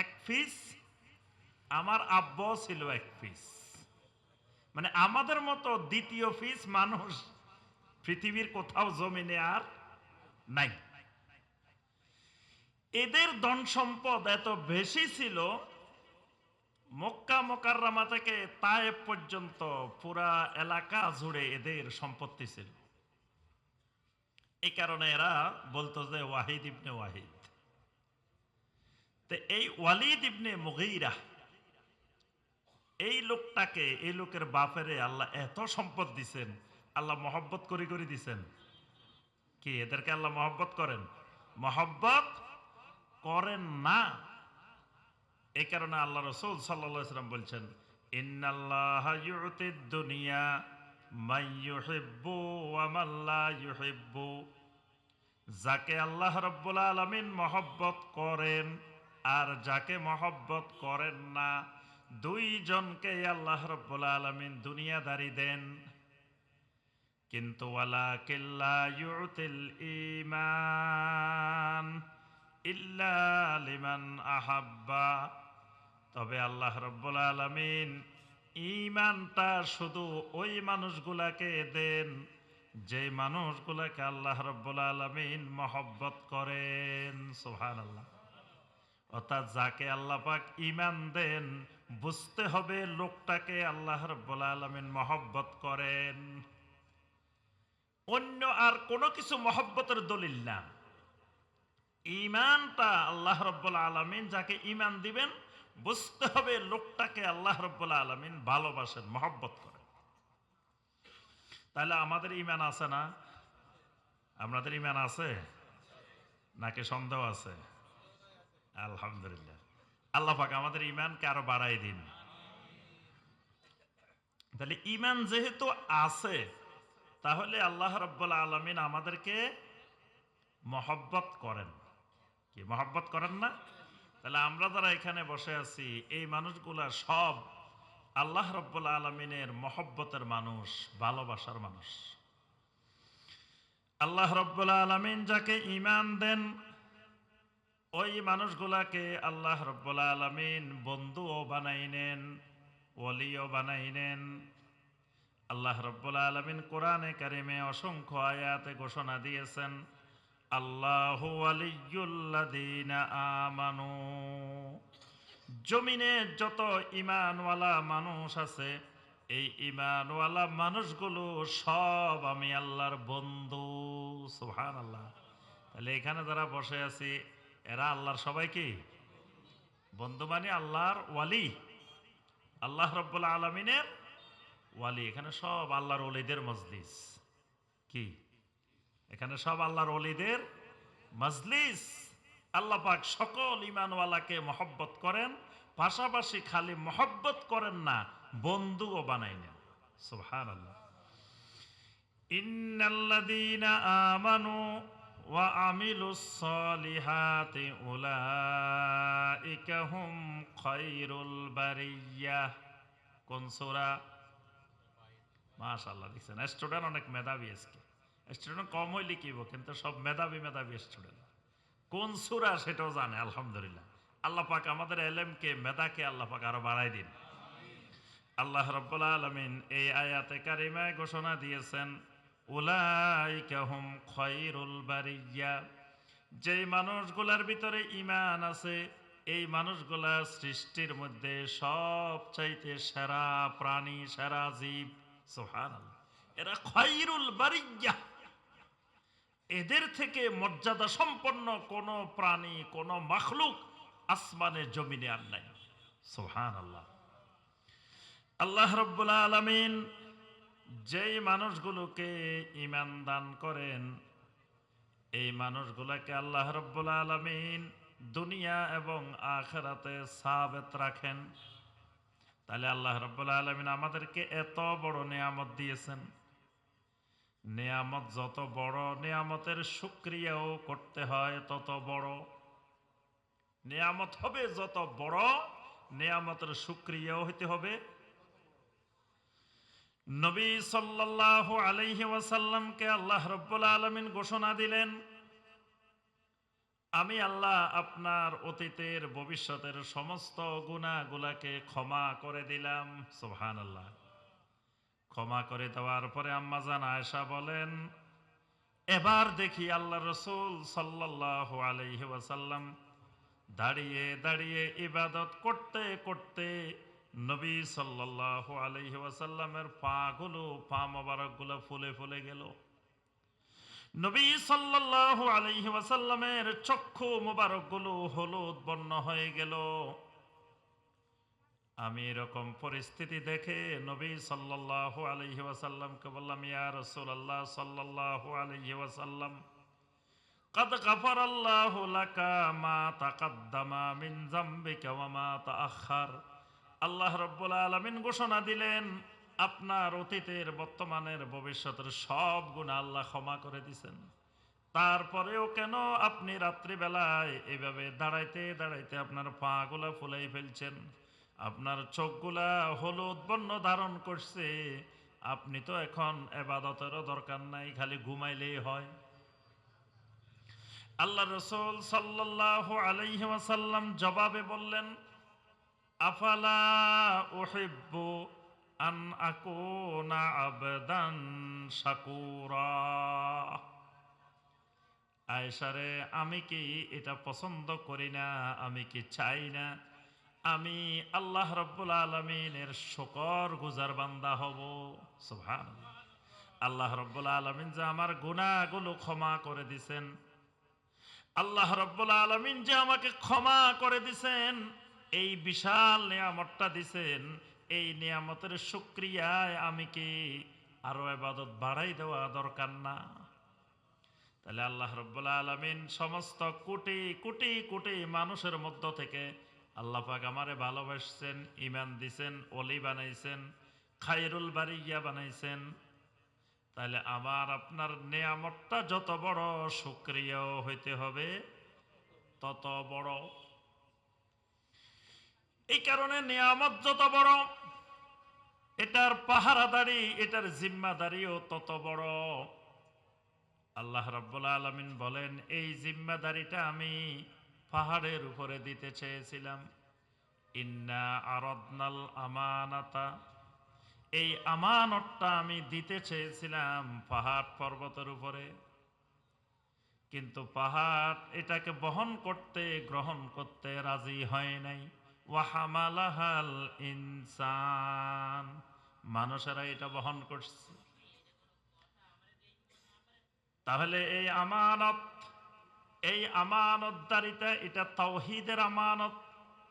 এক পিস আমার আব্বাও ছিল এক পিস মানে আমাদের মতো দ্বিতীয় পিস মানুষ পৃথিবীর কোথাও জমিনে আর নাই। এদের ধন সম্পদ এত বেশি ছিল, মক্কা মোকাররামা থেকে তায়েব পর্যন্ত পুরা এলাকা জুড়ে এদের সম্পত্তি ছিল। এই কারণে এরা বলতো যে ওয়াহিদ ইবনে ওয়াহিদ। এই ওয়ালিদ ইবনে মুগীরা, এই লোকটাকে, এই লোকের বাপেরে আল্লাহ এত সম্পদ দিছেন, আল্লাহ মহব্বত করি করে দিছেন। কি, এদেরকে আল্লাহ মহব্বত করেন? মহব্বত করেন না। এই কারণে আল্লাহ রসুল সাল্লাম বলছেন দুনিয়া যাকে আল্লাহ রব্বুল আলামিন মহব্বত করেন আর যাকে মহব্বত করেন না, দুইজনকে আল্লাহ রব্বুল আলামিন দুনিয়াদারি দেন। কিন্তু ঈমান ইল্লা আহাব্বা। তবে আল্লাহ রব্বুল আলামিন ঈমানটা শুধু ওই মানুষগুলাকে দেন, যে মানুষগুলাকে আল্লাহ রব্বুল আলামিন মহব্বত করেন। সুবহানাল্লাহ। অর্থাৎ যাকে আল্লাহ পাক ইমান দেন, বুঝতে হবে লোকটাকে আল্লাহ রব্বুল আলামিন মহব্বত করেন। অন্য আর কোনো কিছু মহব্বতের দলিল না। ইমানটা আল্লাহ রব্বুল আলমিন যাকে ইমান দিবেন, বুঝতে হবে লোকটাকে আল্লাহ রব্বুল আলমিন ভালোবাসেন, মহব্বত করেন। তাহলে আমাদের ইমান আছে না? আপনাদের ইমান আছে? নাকি সন্দেহ আছে? আলহামদুলিল্লাহ। আল্লাহ পাক আমাদের ইমানকে আরও বাড়াই দিন। তাহলে ইমান যেহেতু আছে, তাহলে আল্লাহ রব্বুল আলমিন আমাদেরকে মহব্বত করেন। কি মহব্বত করেন না? তাহলে আমরা যারা এখানে বসে আছি, এই মানুষগুলা সব আল্লাহ রব্বুল আলমিনের মহব্বতের মানুষ, ভালোবাসার মানুষ। আল্লাহ রব্বুল আলমিন যাকে ইমান দেন ওই মানুষগুলাকে আল্লাহ রব্বুল আলমিন বন্ধুও বানাই নেন ওলিও বানাই নেন আল্লাহ রব্বুল আলমিন কোরআনে কারিমে অসংখ্য আয়াতে ঘোষণা দিয়েছেন, আল্লাহ আমানু। জমিনে যত ইমানওয়ালা মানুষ আছে, এই ইমানওয়ালা মানুষগুলো সব আমি আল্লাহর বন্ধু সুহান আল্লাহ তাহলে এখানে যারা বসে আছি এরা আল্লাহর সবাই কি? বন্ধু মানে আল্লাহর ওয়ালি। আল্লাহ রব্বুল আলমিনের ওয়ালি। এখানে সব আল্লাহর ওলিদের মজলিস। কি? এখানে সব আল্লাহর অলিদের মজলিস। আল্লাহ পাক সকল ইমানওয়ালাকে মহব্বত করেন, পাশাপাশি খালি মহব্বত করেন না, বন্ধুও বানাই নেন। সুহান আল্লাহ ইন্নাল্লাযীনা আমানু আমিলুস সালিহাতি উলাইকা হুম খায়রুল বারিয়াহ কোন স্টুডেন্ট অনেক মেধাবী স্টুডেন্ট কিব কিন্তু সব মেধাবী মেধাবী স্টুডেন্ট সুরা সেটাও জানে, আলহামদুলিল্লাহ। আল্লাহ পাক আমাদের এলেমকে, মেধাকে আল্লাহ পাক আরও বাড়াই দিন। আল্লাহ রব্বুল আলমিন এই আয়াতে কারিমায় ঘোষণা দিয়েছেন উলাইকা হুম খয়রুল বারিয়া। যেই মানুষগুলার ভিতরে ইমান আছে, এই মানুষগুলা সৃষ্টির মধ্যে সব চাইতে সেরা প্রাণী, সেরা জীব সোহান এরা খয়রুল বারিয়া। এদের থেকে মর্যাদা সম্পন্ন কোন প্রাণী, কোন মাখলুক আসমানের জমিনে আর নাই। সোহান আল্লাহ আল্লাহ রব্বুল আলমিন যেই মানুষগুলোকে ইমান দান করেন, এই মানুষগুলোকে আল্লাহ রব্বুল আলমিন দুনিয়া এবং আখেরাতে সাবেত রাখেন। তাহলে আল্লাহ রব্বুল আলমিন আমাদেরকে এত বড় নিয়ামত দিয়েছেন। নিয়ামত যত বড় নিয়ামতের সুক্রিয়াও করতে হয় তত বড়। নিয়ামত হবে যত বড়, নিয়ামতের সুক্রিয়াও হইতে হবে। নবী সাল্লাহ আলাইহি ওয়াসাল্লামকে আল্লাহ রব্বুল আলমিন ঘোষণা দিলেন, আমি আল্লাহ আপনার অতীতের ভবিষ্যতের সমস্ত গুণাগুলাকে ক্ষমা করে দিলাম। সোহান আল্লাহ ক্ষমা করে দেওয়ার পরে আম্মাজান আয়েশা বলেন, এবার দেখি আল্লাহ রসুল সাল্লাহ আলহি ওয়াসাল্লাম দাঁড়িয়ে দাঁড়িয়ে ইবাদত করতে করতে নবী সাল্লাহ আলহি ওয়াসাল্লামের পা গুলো পা মোবারকগুলো ফুলে ফুলে গেল নবী সাল্লাল্লাহু আলাইহি ওয়াসাল্লামের চক্ষু মোবারকগুলো হলুদ বর্ণ হয়ে গেল আমি এরকম পরিস্থিতি দেখে নবী সাল্লাল্লাহু আলাইহি ওয়াসাল্লামকে বললাম ইয়া রাসূলুল্লাহ সাল্লাল্লাহু আলাইহি ওয়াসাল্লাম قد غفر الله لك ما تقدم من ذنبك وما تأخر আল্লাহ রব্বুল আলামিন ঘোষণা দিলেন, আপনার অতীতের বর্তমানের ভবিষ্যতের সব গুণ আল্লাহ ক্ষমা করে দিছেন। তারপরেও কেন আপনি রাত্রিবেলায় এভাবে দাঁড়াইতে দাঁড়াইতে আপনার পাগুলা ফুলাই ফেলছেন? আপনার চোখগুলা হলুদ বর্ণ ধারণ করছে। আপনি তো এখন এবাদতেরও দরকার নাই, খালি ঘুমাইলেই হয়। আল্লাহ রসুল সাল্লাহ আলাইহি ওয়াসাল্লাম জবাবে বললেন আফালা উহিব্বু আন আকুনা আবদান শাকুরা। আয়সারে আমি কি এটা পছন্দ করি না? আমি কি চাই না? আমি আল্লাহ রব্বুল আলমিনের শকর গুজার বান্দা হব। সুভান আল্লাহ রব্বুল আলমিন যে আমার গুণাগুলো ক্ষমা করে দিছেন। আল্লাহ রব্বুল আলমিন যে আমাকে ক্ষমা করে দিছেন। এই বিশাল নিয়ামতটা দিছেন, এই নিয়ামতের সুক্রিয়ায় আমি কি আরও এবাদত বাড়াই দেওয়া দরকার না? তাহলে আল্লাহ রব্বুল্লা আলমিন সমস্ত কোটি কোটি কোটি মানুষের মধ্য থেকে আল্লাহ পাক আমারে ভালোবাসছেন ইমান দিছেন অলি বানাইছেন খাইরুল বারিয়া বানাইছেন। তাহলে আমার, আপনার নিয়ামতটা যত বড় সুক্রিয় হইতে হবে, তত বড় এই কারণে নিয়ামত যত বড়, এটার পাহারাদারি, এটার জিম্মাদারিও তত বড়। আল্লাহ রাব্বুল আলমিন বলেন, এই জিম্মাদারিটা আমি পাহাড়ের উপরে দিতে চেয়েছিলাম। ইন্না আরদনাল আমানাতা। এই আমানতটা আমি দিতে চেয়েছিলাম পাহাড় পর্বতের উপরে। কিন্তু পাহাড় এটাকে বহন করতে, গ্রহণ করতে রাজি হয় নাই। ওয়াহামালাহাল ইনসান। মানুষেরা এটা বহন করছে। তাহলে এই আমানত, এই আমানতদারিতা এটা তৌহিদের আমানত,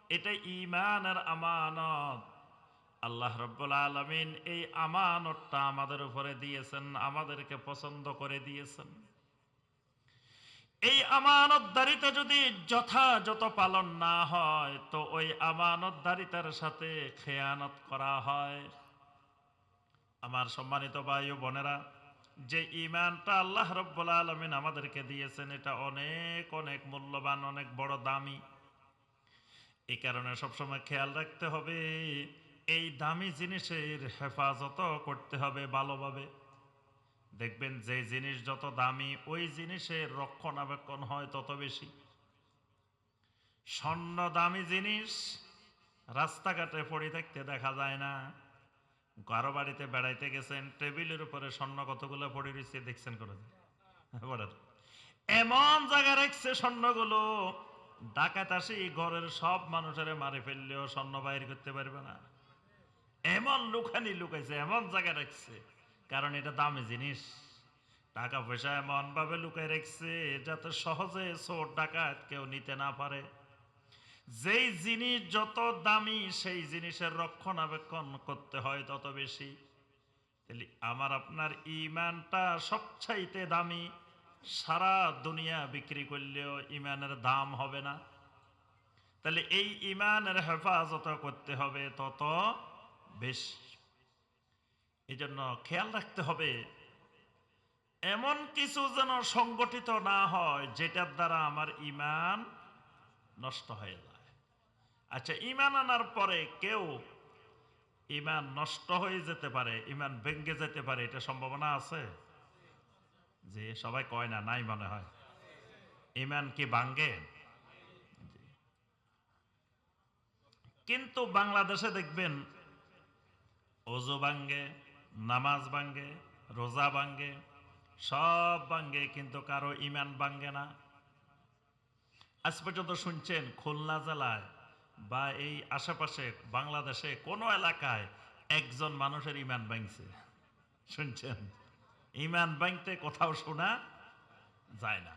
এটা ইমানের আমানত। আল্লাহ রব্বুল আলমিন এই আমানতটা আমাদের উপরে দিয়েছেন, আমাদেরকে পছন্দ করে দিয়েছেন। এই আমানতদারিতা যদি যথাযথ পালন না হয়, তো ওই আমানতদারিতার সাথে খেয়ানত করা হয়। আমার সম্মানিত বায়ু বোনেরা, যে ইমানটা আল্লাহ রব্বুল আলমিন আমাদেরকে দিয়েছেন, এটা অনেক অনেক মূল্যবান, অনেক বড় দামি। এই কারণে সবসময় খেয়াল রাখতে হবে, এই দামি জিনিসের হেফাজত করতে হবে ভালোভাবে। দেখবেন যে জিনিস যত দামি, ওই জিনিসের রক্ষণাবেক্ষণ হয় তত বেশি। স্বর্ণ দামি জিনিস রাস্তাঘাটে পড়ে থাকতে দেখা যায় না। কারও বাড়িতে বেড়াইতে গেছেন, টেবিলের উপরে স্বর্ণ কতগুলো পড়ে রয়েছে দেখছেন করে এমন জায়গা রাখছে স্বর্ণগুলো, ডাকাত ঘরের সব মানুষের মারে ফেললেও স্বর্ণ বাইর করতে পারবে না। এমন লুকানি লুকাইছে, এমন জায়গা রাখছে। কারণ এটা দামি জিনিস। টাকা পয়সা এমন ভাবে লুকাই রাখছে যাতে সহজে চোর, ডাকাত কেউ নিতে না পারে। যেই জিনিস যত দামি, সেই জিনিসের রক্ষণাবেক্ষণ করতে হয় তত বেশি। তাহলে আমার আপনার ইমানটা সবচাইতে দামি, সারা দুনিয়া বিক্রি করলেও ইমানের দাম হবে না। তাহলে এই ইমানের হেফাজত করতে হবে তত বেশি। এই জন্য খেয়াল রাখতে হবে, এমন কিছু যেন সংগঠিত না হয়, যেটার দ্বারা আমার ইমান নষ্ট হয়ে যায়। আচ্ছা ইমান আনার পরে কেউ ইমান নষ্ট হয়ে যেতে পারে, ইমান ভেঙ্গে যেতে পারে, এটা সম্ভাবনা আছে? যে সবাই কয় না, নাই মনে হয়। ইমান কি ভাঙ্গে কিন্তু বাংলাদেশে দেখবেন অজু ভাঙ্গে নামাজ ভাঙ্গে রোজা ভাঙ্গে সব ভাঙ্গে কিন্তু কারও ইমান ভাঙ্গে না। আজ পর্যন্ত শুনছেন, খুলনা জেলায় বা এই আশেপাশে বাংলাদেশে কোনো এলাকায় একজন মানুষের ইমান ভাঙছে। শুনছেন? ইমান ভাঙতে কোথাও শোনা যায় না।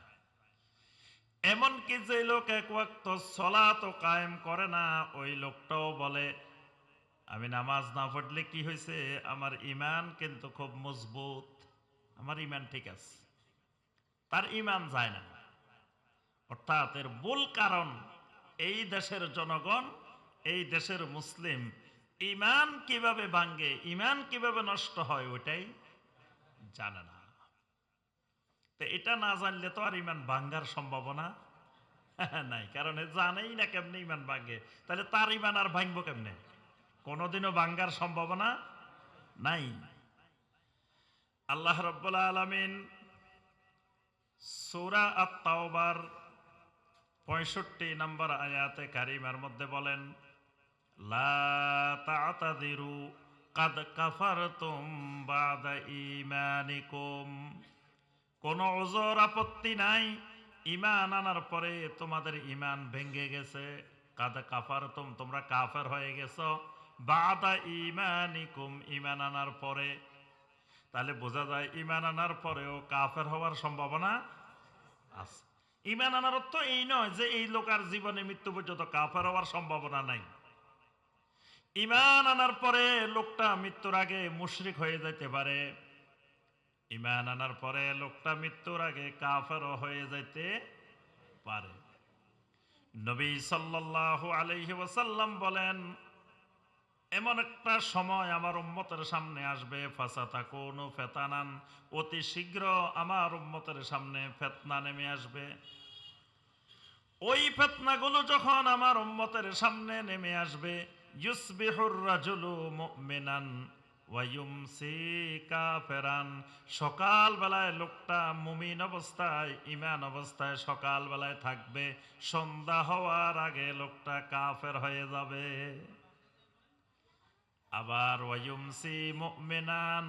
এমনকি যে লোক এক ওয়াক্ত সলাত কায়েম করে না, ওই লোকটাও বলে আমি নামাজ না পড়লে কি হয়েছে? আমার ইমান কিন্তু খুব মজবুত। আমার ইমান ঠিক আছে। তার ইমান যায় না। অর্থাৎ এর মূল কারণ এই দেশের জনগণ, এই দেশের মুসলিম ইমান কীভাবে ভাঙ্গে ইমান কীভাবে নষ্ট হয় ওটাই জানে না। তো এটা না জানলে তো আর ইমান ভাঙ্গার সম্ভাবনা নাই। কারণ জানেই না কেমনে ইমান ভাঙ্গে তাহলে তার ইমান আর ভাঙবো কেমনে? কোনোদিনও ভাঙ্গার সম্ভাবনা নাই। আল্লাহ রব্বুল আলমিন সূরা আত-তাওবার পঁয়ষট্টি নম্বর আয়াতে কারিমার মধ্যে বলেন, লা তাতাদিরু কাদ কাফারতুম বাদা ঈমানিকুম। কোনো ওজোর আপত্তি নাই ইমান আনার পরে তোমাদের ইমান ভেঙ্গে গেছে। কাদ কাফারতুম, তোমরা কাফের হয়ে গেছো। বাদা ঈমানিকুম ইমান আনার পরে। তাহলে বোঝা যায় ইমান আনার পরেও কাফের হওয়ার সম্ভাবনা আছে। ইমান আনার অর্থ এই নয় যে এই লোকার জীবনে মৃত্যু পর্যন্ত কাফের হওয়ার সম্ভাবনা নাই। ইমান আনার পরে লোকটা মৃত্যুর আগে মুশরিক হয়ে যেতে পারে। ইমান আনার পরে লোকটা মৃত্যুর আগে কাফেরও হয়ে যেতে পারে। নবী সাল্লাল্লাহু আলাইহি ওয়াসাল্লাম বলেন এমন একটা সময় আমার উম্মতের সামনে আসবে ফাসাতা কোন ফেতানান। অতি শীঘ্র আমার উম্মতের সামনে ফেতনা নেমে আসবে। ওই ফেতনাগুলো যখন আমার উম্মতের সামনে নেমে আসবে ওয়ায়ুমসি কাফেরান। সকালবেলায় লোকটা মুমিন অবস্থায় ইমান অবস্থায় সকালবেলায় থাকবে। সন্ধ্যা হওয়ার আগে লোকটা কাফের হয়ে যাবে। আবার ওয়ুমসি মুমিনান।